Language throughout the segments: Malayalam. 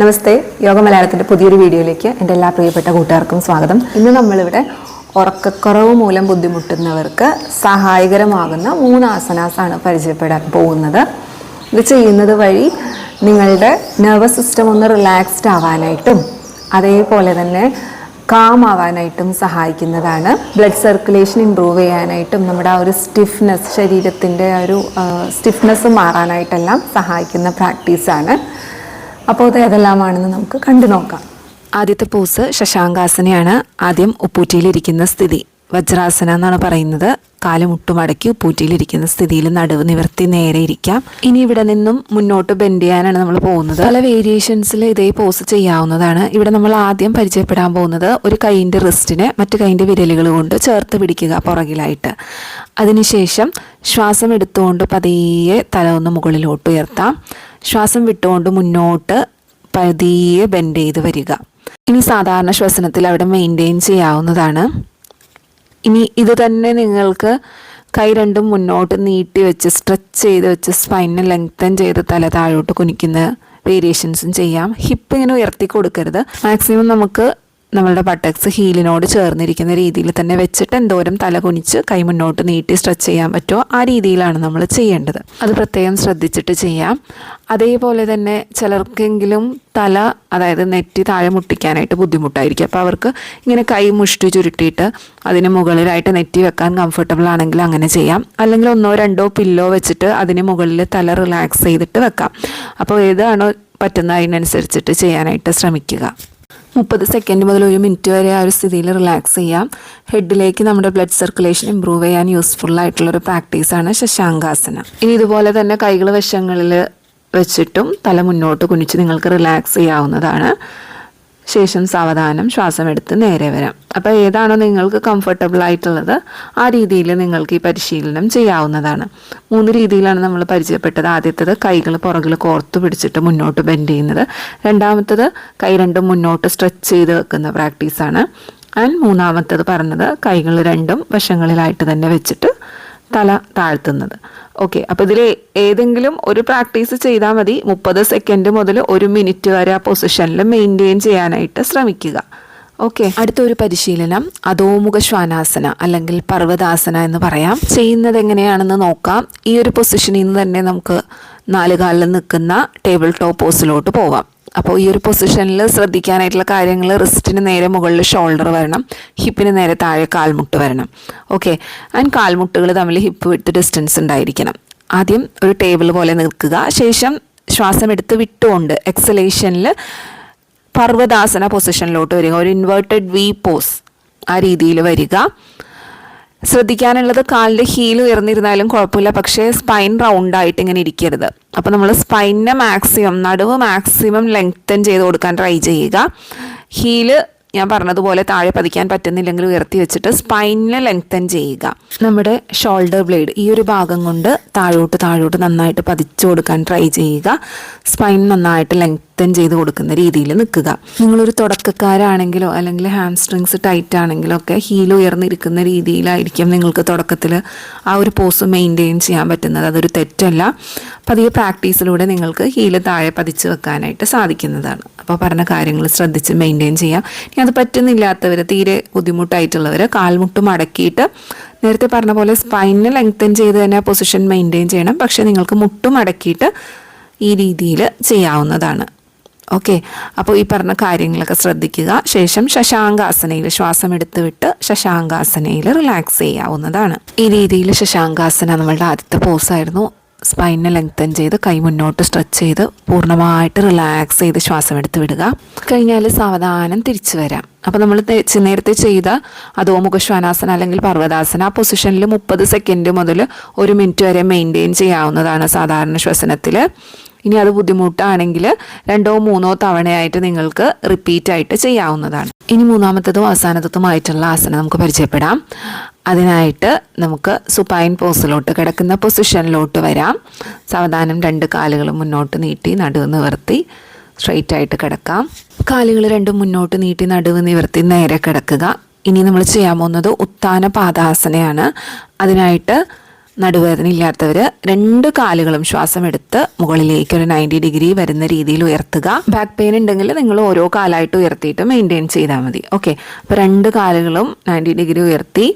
നമസ്തേ. യോഗ മലയാളത്തിന്റെ പുതിയൊരു വീഡിയോയിലേക്ക് എന്റെ എല്ലാ പ്രിയപ്പെട്ട കൂട്ടുകാർക്കും സ്വാഗതം. ഇന്ന് നമ്മളിവിടെ ഉറക്കക്കുറവ് മൂലം ബുദ്ധിമുട്ടുന്നവർക്ക് സഹായകരമാകുന്ന മൂന്ന് ആസനാസാണ് പരിചയപ്പെടാൻ പോകുന്നത്. ഇത് ചെയ്യുന്നത് വഴി നിങ്ങളുടെ നെർവസ് സിസ്റ്റം ഒന്ന് റിലാക്സ്ഡ് ആവാനായിട്ടും അതേപോലെ തന്നെ കാം ആവാനായിട്ടും സഹായിക്കുന്നതാണ്. ബ്ലഡ് സർക്കുലേഷൻ ഇമ്പ്രൂവ് ചെയ്യാനായിട്ടും നമ്മുടെ ആ ഒരു സ്റ്റിഫ്നെസ് ശരീരത്തിന്റെ ഒരു സ്റ്റിഫ്നെസ് മാറാനായിട്ടെല്ലാം സഹായിക്കുന്ന പ്രാക്ടീസാണ് അപ്പോൾ അത് ഏതെല്ലാമാണെന്ന് നമുക്ക് കണ്ടു നോക്കാം. ആദ്യത്തെ പോസ് ശശാങ്കാസനയാണ്. ആദ്യം ഉപ്പൂറ്റിയിലിരിക്കുന്ന സ്ഥിതി. വജ്രാസന എന്നാണ് പറയുന്നത്. കാൽ മുട്ടുമടക്കി ഉപ്പൂറ്റിയിലിരിക്കുന്ന സ്ഥിതിയിൽ നടുവ് നിവർത്തി നേരെ ഇരിക്കാം. ഇനി ഇവിടെ നിന്നും മുന്നോട്ട് ബെൻഡ് ചെയ്യാനാണ് നമ്മൾ പോകുന്നത്. പല വേരിയേഷൻസിൽ ഇതേ പോസ് ചെയ്യാവുന്നതാണ്. ഇവിടെ നമ്മൾ ആദ്യം പരിചയപ്പെടാൻ പോകുന്നത് ഒരു കൈയിന്റെ റിസ്റ്റിനെ മറ്റു കൈയിന്റെ വിരലുകൾ കൊണ്ട് ചേർത്ത് പിടിക്കുക പുറകിലായിട്ട്. അതിനുശേഷം ശ്വാസം എടുത്തുകൊണ്ട് പതിയെ തല ഒന്ന് മുകളിലോട്ട് ഉയർത്താം. ശ്വാസം വിട്ടുകൊണ്ട് മുന്നോട്ട് പതിയെ ബെൻഡ് ചെയ്ത് വരിക. ഇനി സാധാരണ ശ്വസനത്തിൽ അവിടെ മെയിന്റെയിൻ ചെയ്യാവുന്നതാണ്. ഇനി ഇത് തന്നെ നിങ്ങൾക്ക് കൈ രണ്ടും മുന്നോട്ട് നീട്ടി വെച്ച് സ്ട്രെച്ച് ചെയ്ത് വെച്ച് സ്പൈനെ ലെങ്തൻ ചെയ്ത് തല താഴോട്ട് കുനിക്കുന്ന വേരിയേഷൻസും ചെയ്യാം. ഹിപ്പ് ഇങ്ങനെ ഉയർത്തി കൊടുക്കരുത്. മാക്സിമം നമുക്ക് നമ്മളുടെ ബട്ടക്സ് ഹീലിനോട് ചേർന്നിരിക്കുന്ന രീതിയിൽ തന്നെ വെച്ചിട്ട് എന്തോരം തല കുനിച്ച് കൈ മുന്നോട്ട് നീട്ടി സ്ട്രെച്ച് ചെയ്യാൻ പറ്റുമോ ആ രീതിയിലാണ് നമ്മൾ ചെയ്യേണ്ടത്. അത് പ്രത്യേകം ശ്രദ്ധിച്ചിട്ട് ചെയ്യാം. അതേപോലെ തന്നെ ചിലർക്കെങ്കിലും തല അതായത് നെറ്റി താഴെ മുട്ടിക്കാനായിട്ട് ബുദ്ധിമുട്ടായിരിക്കും. അപ്പോൾ അവർക്ക് ഇങ്ങനെ കൈ മുഷ്ടി ചുരുട്ടിയിട്ട് അതിന് മുകളിലായിട്ട് നെറ്റി വെക്കാൻ കംഫർട്ടബിൾ ആണെങ്കിൽ അങ്ങനെ ചെയ്യാം. അല്ലെങ്കിൽ ഒന്നോ രണ്ടോ പില്ലോ വെച്ചിട്ട് അതിന് മുകളിൽ തല റിലാക്സ് ചെയ്തിട്ട് വെക്കാം. അപ്പോൾ ഏതാണോ പറ്റുന്ന അതിനനുസരിച്ചിട്ട് ചെയ്യാനായിട്ട് ശ്രമിക്കുക. മുപ്പത് സെക്കൻഡ് മുതൽ ഒരു മിനിറ്റ് വരെ ആ ഒരു സ്ഥിതിയിൽ റിലാക്സ് ചെയ്യാം. ഹെഡിലേക്ക് നമ്മുടെ ബ്ലഡ് സർക്കുലേഷൻ ഇമ്പ്രൂവ് ചെയ്യാൻ യൂസ്ഫുൾ ആയിട്ടുള്ള ഒരു പ്രാക്ടീസാണ് ശശാങ്കാസന. ഇനി ഇതുപോലെ തന്നെ കൈകൾ വശങ്ങളിൽ വെച്ചിട്ടും തല മുന്നോട്ട് കുനിച്ച് നിങ്ങൾക്ക് റിലാക്സ് ചെയ്യാവുന്നതാണ്. ശേഷം സാവധാനം ശ്വാസം എടുത്ത് നേരെ വരാം. അപ്പോൾ ഏതാണോ നിങ്ങൾക്ക് കംഫർട്ടബിൾ ആയിട്ടുള്ളത് ആ രീതിയിൽ നിങ്ങൾക്ക് ഈ പരിശീലനം ചെയ്യാവുന്നതാണ്. മൂന്ന് രീതിയിലാണ് നമ്മൾ പരിചയപ്പെട്ടത്. ആദ്യത്തേത് കൈകൾ പുറകിൽ കോർത്തു പിടിച്ചിട്ട് മുന്നോട്ട് ബെൻഡ് ചെയ്യുന്നത്. രണ്ടാമത്തത് കൈ രണ്ടും മുന്നോട്ട് സ്ട്രെച്ച് ചെയ്ത് വെക്കുന്ന പ്രാക്ടീസാണ് ആൻഡ് മൂന്നാമത്തത് പറഞ്ഞത് കൈകൾ രണ്ടും വശങ്ങളിലായിട്ട് തന്നെ വെച്ചിട്ട് തല താഴ്ത്തുന്നത്. ഓക്കെ അപ്പോൾ ഇതിൽ ഏതെങ്കിലും ഒരു പ്രാക്ടീസ് ചെയ്താൽ മതി. മുപ്പത് സെക്കൻഡ് മുതൽ ഒരു മിനിറ്റ് വരെ ആ പൊസിഷനിൽ മെയിന്റെയിൻ ചെയ്യാനായിട്ട് ശ്രമിക്കുക. ഓക്കെ അടുത്തൊരു പരിശീലനം അധോമുഖ ശ്വാനാസന അല്ലെങ്കിൽ പർവതാസന എന്ന് പറയാം. ചെയ്യുന്നത് എങ്ങനെയാണെന്ന് നോക്കാം. ഈ ഒരു പൊസിഷനിൽ നിന്ന് തന്നെ നമുക്ക് നാല് കാലിൽ നിൽക്കുന്ന ടേബിൾ ടോപ്പ് പോസിലോട്ട് പോവാം. അപ്പോൾ ഈ ഒരു പൊസിഷനിൽ ശ്രദ്ധിക്കാനായിട്ടുള്ള കാര്യങ്ങൾ റിസ്റ്റിന് നേരെ മുകളിൽ ഷോൾഡർ വരണം ഹിപ്പിന് നേരെ താഴെ കാൽമുട്ട് വരണം. ഓക്കെ ആൻഡ് കാൽമുട്ടുകൾ തമ്മിൽ ഹിപ്പ് വിട്ട് ഡിസ്റ്റൻസ് ഉണ്ടായിരിക്കണം. ആദ്യം ഒരു ടേബിൾ പോലെ നിൽക്കുക. ശേഷം ശ്വാസം എടുത്ത് വിട്ടുകൊണ്ട് എക്സലേഷനിൽ പർവതാസന പൊസിഷനിലോട്ട് വരിക. ഒരു ഇൻവേർട്ടഡ് വി പോസ് ആ രീതിയിൽ വരിക. ശ്രദ്ധിക്കാനുള്ളത് കാലിന്റെ ഹീൽ ഉയർന്നിരുന്നാലും കുഴപ്പമില്ല. പക്ഷേ സ്പൈൻ റൗണ്ട് ആയിട്ട് ഇങ്ങനെ ഇരിക്കരുത്. അപ്പോൾ നമ്മൾ സ്പൈനിനെ മാക്സിമം നടുവ് മാക്സിമം ലെങ്തൻ ചെയ്ത് കൊടുക്കാൻ ട്രൈ ചെയ്യുക. ഹീൽ ഞാൻ പറഞ്ഞതുപോലെ താഴെ പതിക്കാൻ പറ്റുന്നില്ലെങ്കിൽ ഉയർത്തി വെച്ചിട്ട് സ്പൈനിനെ ലെങ്തൻ ചെയ്യുക. നമ്മുടെ ഷോൾഡർ ബ്ലേഡ് ഈ ഒരു ഭാഗം കൊണ്ട് താഴോട്ട് താഴോട്ട് നന്നായിട്ട് പതിച്ചു കൊടുക്കാൻ ട്രൈ ചെയ്യുക. സ്പൈൻ നന്നായിട്ട് ലെങ്തൻ ചെയ്ത് കൊടുക്കുന്ന രീതിയിൽ നിൽക്കുക. നിങ്ങളൊരു തുടക്കക്കാരാണെങ്കിലോ അല്ലെങ്കിൽ ഹാംസ്ട്രിങ്സ് ടൈറ്റ് ആണെങ്കിലോ ഒക്കെ ഹീൽ ഉയർന്നിരിക്കുന്ന രീതിയിലായിരിക്കും നിങ്ങൾക്ക് തുടക്കത്തിൽ ആ ഒരു പോസ് മെയിന്റെയിൻ ചെയ്യാൻ പറ്റുന്നത്. അതൊരു തെറ്റല്ല. പതിയെ പ്രാക്ടീസിലൂടെ നിങ്ങൾക്ക് ഹീൽ താഴെ പതിച്ച് വെക്കാനായിട്ട് സാധിക്കുന്നതാണ്. അപ്പോൾ പറഞ്ഞ കാര്യങ്ങൾ ശ്രദ്ധിച്ച് മെയിന്റെയിൻ ചെയ്യാം. ഇനി അത് പറ്റുന്നില്ലാത്തവർ തീരെ ബുദ്ധിമുട്ടായിട്ടുള്ളവർ കാൽമുട്ട് മടക്കിയിട്ട് നേരത്തെ പറഞ്ഞ പോലെ സ്പൈനിനെ ലെങ്തൻ ചെയ്ത് തന്നെ പൊസിഷൻ മെയിന്റെയിൻ ചെയ്യണം. പക്ഷേ നിങ്ങൾക്ക് മുട്ട് അടക്കിയിട്ട് ഈ രീതിയിൽ ചെയ്യാവുന്നതാണ്. ഓക്കെ. അപ്പോൾ ഈ പറഞ്ഞ കാര്യങ്ങളൊക്കെ ശ്രദ്ധിക്കുക. ശേഷം ശശാങ്കാസനയിൽ ശ്വാസം എടുത്ത് വിട്ട് ശശാങ്കാസനയിൽ റിലാക്സ് ചെയ്യാവുന്നതാണ്. ഈ രീതിയിൽ ശശാങ്കാസന നമ്മളുടെ ആദ്യത്തെ പോസായിരുന്നു സ്പൈനെ ലെങ്തൻ ചെയ്ത് കൈ മുന്നോട്ട് സ്ട്രെച്ച് ചെയ്ത് പൂർണമായിട്ട് റിലാക്സ് ചെയ്ത് ശ്വാസം എടുത്ത് വിടുക. കഴിഞ്ഞാൽ സാവധാനം തിരിച്ചു വരാം. അപ്പോൾ നമ്മൾ നേരത്തെ ചെയ്ത അതോ മുഖശ്വാനാസന അല്ലെങ്കിൽ പർവതാസന ആ പൊസിഷനിൽ മുപ്പത് സെക്കൻഡ് മുതൽ ഒരു മിനിറ്റ് വരെ മെയിന്റെയിൻ ചെയ്യാവുന്നതാണ് സാധാരണ ശ്വസനത്തിൽ ഇനി അത് ബുദ്ധിമുട്ടാണെങ്കിൽ രണ്ടോ മൂന്നോ തവണയായിട്ട് നിങ്ങൾക്ക് റിപ്പീറ്റ് ആയിട്ട് ചെയ്യാവുന്നതാണ്. ഇനി മൂന്നാമത്തതും അവസാനത്തതുമായിട്ടുള്ള ആസനം നമുക്ക് പരിചയപ്പെടാം. അതിനായിട്ട് നമുക്ക് സുപ്പൈൻ പോസിലോട്ട് കിടക്കുന്ന പൊസിഷനിലോട്ട് വരാം. സാവധാനം രണ്ട് കാലുകളും മുന്നോട്ട് നീട്ടി നടുവ് നിവർത്തി സ്ട്രെയിറ്റ് ആയിട്ട് കിടക്കാം. കാലുകൾ രണ്ടും മുന്നോട്ട് നീട്ടി നടുവ് നിവർത്തി നേരെ കിടക്കുക. ഇനി നമ്മൾ ചെയ്യാൻ പോകുന്നത് ഉത്താന പാദാസനയാണ്. അതിനായിട്ട് നടുവേദന ഇല്ലാത്തവർ രണ്ട് കാലുകളും ശ്വാസം എടുത്ത് മുകളിലേക്ക് ഒരു നയന്റി ഡിഗ്രി വരുന്ന രീതിയിൽ ഉയർത്തുക. ബാക്ക് പെയിൻ ഉണ്ടെങ്കിൽ നിങ്ങൾ ഓരോ കാലായിട്ട് ഉയർത്തിയിട്ട് മെയിന്റെയിൻ ചെയ്താൽ മതി. ഓക്കെ അപ്പോൾ രണ്ട് കാലുകളും നയന്റി ഡിഗ്രി ഉയർത്തി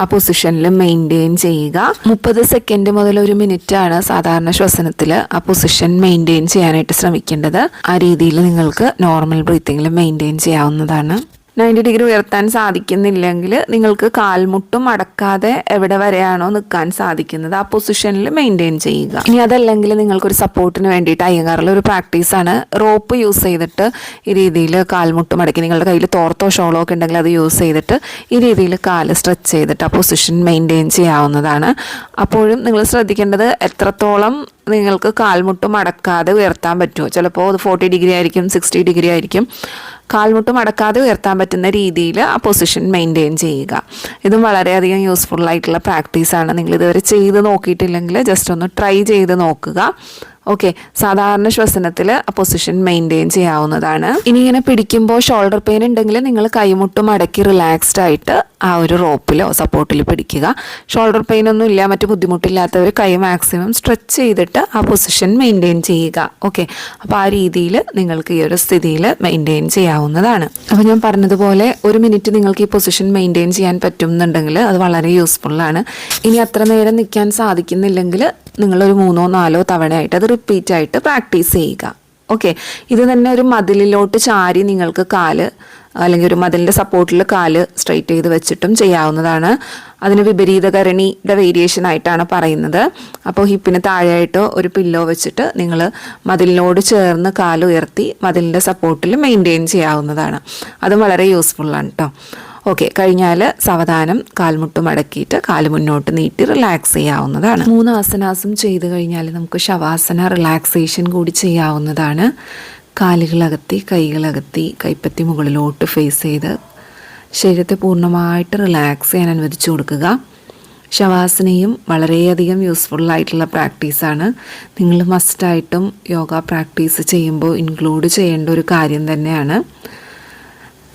ആ പൊസിഷനിൽ മെയിന്റെയിൻ ചെയ്യുക. മുപ്പത് സെക്കൻഡ് മുതൽ ഒരു മിനിറ്റ് ആണ് സാധാരണ ശ്വസനത്തിൽ ആ പൊസിഷൻ മെയിന്റെയിൻ ചെയ്യാനായിട്ട് ശ്രമിക്കേണ്ടത്. ആ രീതിയിൽ നിങ്ങൾക്ക് നോർമൽ ബ്രീത്തിങ്ങിൽ മെയിന്റെയിൻ ചെയ്യാവുന്നതാണ്. നയന്റി ഡിഗ്രി ഉയർത്താൻ സാധിക്കുന്നില്ലെങ്കിൽ നിങ്ങൾക്ക് കാൽമുട്ടും അടക്കാതെ എവിടെ വരെയാണോ നിൽക്കാൻ സാധിക്കുന്നത് ആ പൊസിഷനിൽ മെയിന്റെയിൻ ചെയ്യുക. ഇനി അതല്ലെങ്കിൽ നിങ്ങൾക്കൊരു സപ്പോർട്ടിന് വേണ്ടിയിട്ട് അയ്യങ്കാറിൽ ഒരു പ്രാക്ടീസാണ് റോപ്പ് യൂസ് ചെയ്തിട്ട് ഈ രീതിയിൽ കാൽമുട്ടും അടക്കി നിങ്ങളുടെ കയ്യിൽ തോർത്തോ ഷോളോ ഒക്കെ ഉണ്ടെങ്കിൽ അത് യൂസ് ചെയ്തിട്ട് ഈ രീതിയിൽ കാൽ സ്ട്രെച്ച് ചെയ്തിട്ട് ആ പൊസിഷൻ മെയിന്റെയിൻ ചെയ്യാവുന്നതാണ്. അപ്പോഴും നിങ്ങൾ ശ്രദ്ധിക്കേണ്ടത് എത്രത്തോളം നിങ്ങൾക്ക് കാൽമുട്ട് മടക്കാതെ ഉയർത്താൻ പറ്റുമോ? ചിലപ്പോൾ അത് ഫോർട്ടി ഡിഗ്രി ആയിരിക്കും സിക്സ്റ്റി ഡിഗ്രി ആയിരിക്കും. കാൽമുട്ട് മടക്കാതെ ഉയർത്താൻ പറ്റുന്ന രീതിയിൽ ആ പൊസിഷൻ മെയിന്റെയിൻ ചെയ്യുക. ഇതും വളരെയധികം യൂസ്ഫുൾ ആയിട്ടുള്ള പ്രാക്ടീസാണ് നിങ്ങൾ ഇതുവരെ ചെയ്ത് നോക്കിയിട്ടില്ലെങ്കിൽ ജസ്റ്റ് ഒന്ന് ട്രൈ ചെയ്ത് നോക്കുക. ഓക്കെ സാധാരണ ശ്വസനത്തിൽ പൊസിഷൻ മെയിന്റെയിൻ ചെയ്യാവുന്നതാണ്. ഇനി ഇങ്ങനെ പിടിക്കുമ്പോൾ ഷോൾഡർ പെയിൻ ഉണ്ടെങ്കിൽ നിങ്ങൾ കൈമുട്ടും അടക്കി റിലാക്സ്ഡ് ആയിട്ട് ആ ഒരു റോപ്പിലോ സപ്പോർട്ടിൽ പിടിക്കുക. ഷോൾഡർ പെയിൻ ഒന്നും ഇല്ല മറ്റു ബുദ്ധിമുട്ടില്ലാത്തവർ കൈ മാക്സിമം സ്ട്രെച്ച് ചെയ്തിട്ട് ആ പൊസിഷൻ മെയിന്റെയിൻ ചെയ്യുക. ഓക്കെ അപ്പോൾ ആ രീതിയിൽ നിങ്ങൾക്ക് ഈ ഒരു സ്ഥിതിയിൽ മെയിന്റെയിൻ ചെയ്യാവുന്നതാണ്. അപ്പോൾ ഞാൻ പറഞ്ഞതുപോലെ ഒരു മിനിറ്റ് നിങ്ങൾക്ക് ഈ പൊസിഷൻ മെയിന്റെയിൻ ചെയ്യാൻ പറ്റുന്നുണ്ടെങ്കിൽ അത് വളരെ യൂസ്ഫുള്ളാണ് ഇനി അത്ര നേരം നിൽക്കാൻ സാധിക്കുന്നില്ലെങ്കിൽ നിങ്ങളൊരു മൂന്നോ നാലോ തവണയായിട്ട് അത് റിപ്പീറ്റ് ആയിട്ട് പ്രാക്ടീസ് ചെയ്യുക. ഓക്കെ ഇത് തന്നെ ഒരു മതിലിലോട്ട് ചാരി നിങ്ങൾക്ക് കാൽ അല്ലെങ്കിൽ ഒരു മതിലിന്റെ സപ്പോർട്ടിൽ കാൽ സ്ട്രെയിറ്റ് ചെയ്ത് വെച്ചിട്ടും ചെയ്യാവുന്നതാണ്. അതിന് വിപരീതകരണിയുടെ വേരിയേഷൻ ആയിട്ടാണ് പറയുന്നത്. അപ്പോൾ ഹിപ്പിന് താഴെയായിട്ടോ ഒരു പില്ലോ വെച്ചിട്ട് നിങ്ങൾ മതിലിനോട് ചേർന്ന് കാൽ ഉയർത്തി മതിലിന്റെ സപ്പോർട്ടിൽ മെയിന്റെയിൻ ചെയ്യാവുന്നതാണ്. അതും വളരെ യൂസ്ഫുള്ളാണ് കേട്ടോ ഓക്കെ കഴിഞ്ഞാൽ സാവധാനം കാൽമുട്ട് മടക്കിയിട്ട് കാൽ മുന്നോട്ട് നീട്ടി റിലാക്സ് ചെയ്യാവുന്നതാണ്. മൂന്ന് ആസനാസം ചെയ്ത് കഴിഞ്ഞാൽ നമുക്ക് ശവാസന റിലാക്സേഷൻ കൂടി ചെയ്യാവുന്നതാണ്. കാലുകളകത്തി കൈകളകത്തി കൈപ്പത്തി മുകളിലോട്ട് ഫേസ് ചെയ്ത് ശരീരത്തെ പൂർണമായിട്ട് റിലാക്സ് ചെയ്യാൻ അനുവദിച്ചു കൊടുക്കുക. ശവാസനയും വളരെയധികം യൂസ്ഫുൾ ആയിട്ടുള്ള പ്രാക്ടീസാണ് നിങ്ങൾ മസ്റ്റായിട്ടും യോഗ പ്രാക്ടീസ് ചെയ്യുമ്പോൾ ഇൻക്ലൂഡ് ചെയ്യേണ്ട ഒരു കാര്യം തന്നെയാണ്.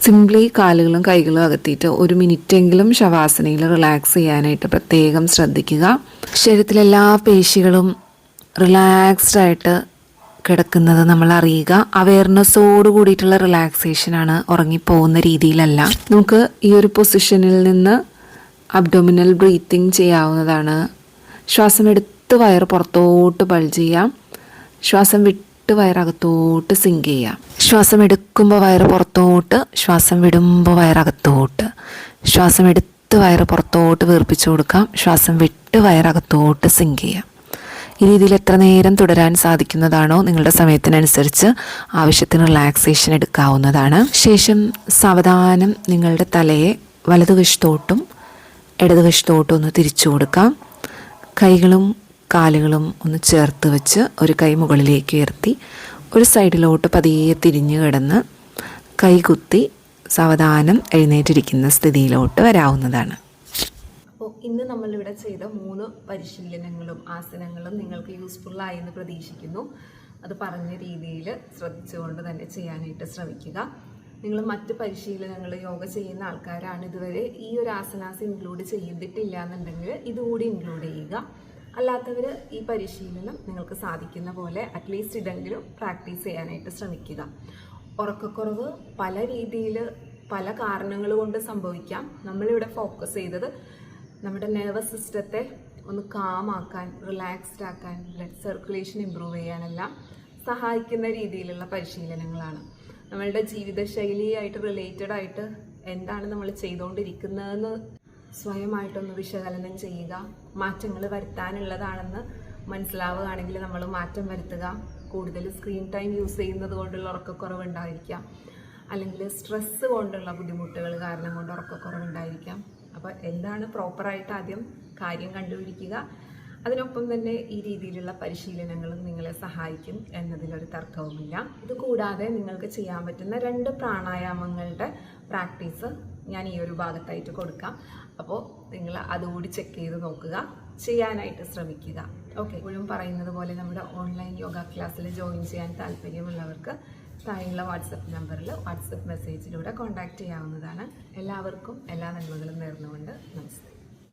സിംപ്ലി കാലുകളും കൈകളും അകത്തിയിട്ട് ഒരു മിനിറ്റെങ്കിലും ശവാസനയിൽ റിലാക്സ് ചെയ്യാനായിട്ട് പ്രത്യേകം ശ്രദ്ധിക്കുക. ശരീരത്തിലെ എല്ലാ പേശികളും റിലാക്സ്ഡ് ആയിട്ട് കിടക്കുന്നത് നമ്മൾ അറിയുക. അവയർനെസ്സോട് കൂടിയിട്ടുള്ള റിലാക്സേഷനാണ് ഉറങ്ങിപ്പോകുന്ന രീതിയിലല്ല. നമുക്ക് ഈ ഒരു പൊസിഷനിൽ നിന്ന് അബ്ഡോമിനൽ ബ്രീത്തിങ് ചെയ്യാവുന്നതാണ്. ശ്വാസം എടുത്ത് വയർ പുറത്തോട്ട് ബൾജ് ചെയ്യാം. ശ്വാസം വിട്ട് വയറകത്തോട്ട് സിങ്ക് ചെയ്യാം. ശ്വാസം എടുക്കുമ്പോൾ വയറ് പുറത്തോട്ട് ശ്വാസം വിടുമ്പോൾ വയറകത്തോട്ട്. ശ്വാസം എടുത്ത് വയറ് പുറത്തോട്ട് വീർപ്പിച്ചു കൊടുക്കാം. ശ്വാസം വിട്ട് വയറകത്തോട്ട് സിങ്ക് ചെയ്യാം. ഈ രീതിയിൽ എത്ര നേരം തുടരാൻ സാധിക്കുന്നതാണോ നിങ്ങളുടെ സമയത്തിനനുസരിച്ച് ആവശ്യത്തിന് റിലാക്സേഷൻ എടുക്കാവുന്നതാണ്. ശേഷം സാവധാനം നിങ്ങളുടെ തലയെ വലതുവശത്തോട്ടും ഇടതുവശത്തോട്ടും ഒന്ന് തിരിച്ചു കൊടുക്കാം. കൈകളും കാലുകളും ഒന്ന് ചേർത്ത് വെച്ച് ഒരു കൈ മുകളിലേക്ക് ഉയർത്തി ഒരു സൈഡിലോട്ട് പതിയെ തിരിഞ്ഞു കിടന്ന് കൈകുത്തി സാവധാനം എഴുന്നേറ്റിരിക്കുന്ന സ്ഥിതിയിലോട്ട് വരാവുന്നതാണ്. അപ്പോൾ ഇന്ന് നമ്മളിവിടെ ചെയ്ത മൂന്ന് പരിശീലനങ്ങളും ആസനങ്ങളും നിങ്ങൾക്ക് യൂസ്ഫുൾ ആയി എന്ന് പ്രതീക്ഷിക്കുന്നു. അത് പറഞ്ഞ രീതിയിൽ ശ്രദ്ധിച്ചുകൊണ്ട് തന്നെ ചെയ്യാനായിട്ട് ശ്രമിക്കുക. നിങ്ങൾ മറ്റ് പരിശീലനങ്ങൾ യോഗ ചെയ്യുന്ന ആൾക്കാരാണ് ഇതുവരെ ഈ ഒരു ആസനാസ് ഇൻക്ലൂഡ് ചെയ്തിട്ടില്ല എന്നുണ്ടെങ്കിൽ ഇതുകൂടി ഇൻക്ലൂഡ് ചെയ്യുക. അല്ലാത്തവർ ഈ പരിശീലനം നിങ്ങൾക്ക് സാധിക്കുന്ന പോലെ അറ്റ്ലീസ്റ്റ് ഇതെങ്കിലും പ്രാക്ടീസ് ചെയ്യാനായിട്ട് ശ്രമിക്കുക. ഉറക്കക്കുറവ് പല രീതിയിൽ പല കാരണങ്ങൾ കൊണ്ട് സംഭവിക്കാം. നമ്മളിവിടെ ഫോക്കസ് ചെയ്തത് നമ്മുടെ നെർവസ് സിസ്റ്റത്തെ ഒന്ന് കാമാക്കാൻ റിലാക്സ്ഡ് ആക്കാൻ ബ്ലഡ് സർക്കുലേഷൻ ഇമ്പ്രൂവ് ചെയ്യാനെല്ലാം സഹായിക്കുന്ന രീതിയിലുള്ള പരിശീലനങ്ങളാണ്. നമ്മളുടെ ജീവിതശൈലിയായിട്ട് റിലേറ്റഡ് ആയിട്ട് എന്താണ് നമ്മൾ ചെയ്തുകൊണ്ടിരിക്കുന്നതെന്ന് സ്വയമായിട്ടൊന്ന് വിശകലനം ചെയ്യുക. മാറ്റങ്ങൾ വരുത്താനുള്ളതാണെന്ന് മനസ്സിലാവുകയാണെങ്കിൽ നമ്മൾ മാറ്റം വരുത്തുക. കൂടുതൽ സ്ക്രീൻ ടൈം യൂസ് ചെയ്യുന്നത് കൊണ്ടുള്ള ഉറക്കക്കുറവ് ഉണ്ടായിരിക്കാം അല്ലെങ്കിൽ സ്ട്രെസ്സ് കൊണ്ടുള്ള ബുദ്ധിമുട്ടുകൾ കാരണം കൊണ്ട് ഉറക്കക്കുറവ് ഉണ്ടായിരിക്കാം അപ്പോൾ എന്താണ് പ്രോപ്പറായിട്ട് ആദ്യം കാര്യം കണ്ടുപിടിക്കുക. അതിനൊപ്പം തന്നെ ഈ രീതിയിലുള്ള പരിശീലനങ്ങളും നിങ്ങളെ സഹായിക്കും എന്നതിലൊരു തർക്കവുമില്ല. ഇത് കൂടാതെ നിങ്ങൾക്ക് ചെയ്യാൻ പറ്റുന്ന രണ്ട് പ്രാണായാമങ്ങളുടെ പ്രാക്ടീസ് ഞാൻ ഈ ഒരു ഭാഗത്തായിട്ട് കൊടുക്കാം. അപ്പോൾ നിങ്ങൾ അതുകൂടി ചെക്ക് ചെയ്ത് നോക്കുക. ചെയ്യാനായിട്ട് ശ്രമിക്കുക. ഓക്കെ ഇപ്പോഴും പറയുന്നത് പോലെ നമ്മുടെ ഓൺലൈൻ യോഗ ക്ലാസ്സിൽ ജോയിൻ ചെയ്യാൻ താല്പര്യമുള്ളവർക്ക് താഴെയുള്ള വാട്സപ്പ് നമ്പറിൽ വാട്സപ്പ് മെസ്സേജിലൂടെ കോൺടാക്റ്റ് ചെയ്യാവുന്നതാണ്. എല്ലാവർക്കും എല്ലാ നന്മകളും നേർന്നുകൊണ്ട് നമസ്തേ.